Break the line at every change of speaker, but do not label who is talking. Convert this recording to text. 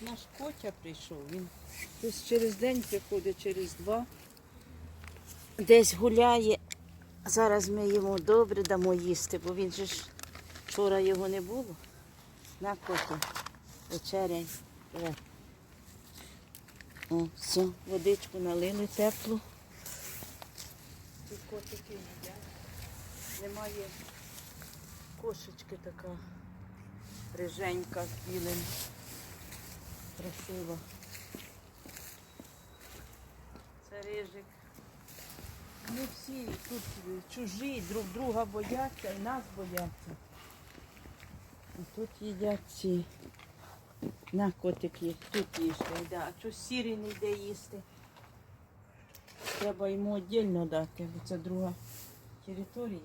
наш Котя прийшов. Він десь через день приходить, через два. Десь гуляє. Зараз ми йому добре дамо їсти, бо він же ж вчора його не було. На Котя. Вечеряй. О, все, водичку налили теплу. Ці котики їдять. Немає кошечки така риженька з білим. Красива. Це рижик. Ми всі тут чужі, друг друга бояться і нас бояться. А тут їдять ці. На котик є, тут їсти, да. а що сірий не йде їсти. Треба йому віддільно дати, бо це друга територія.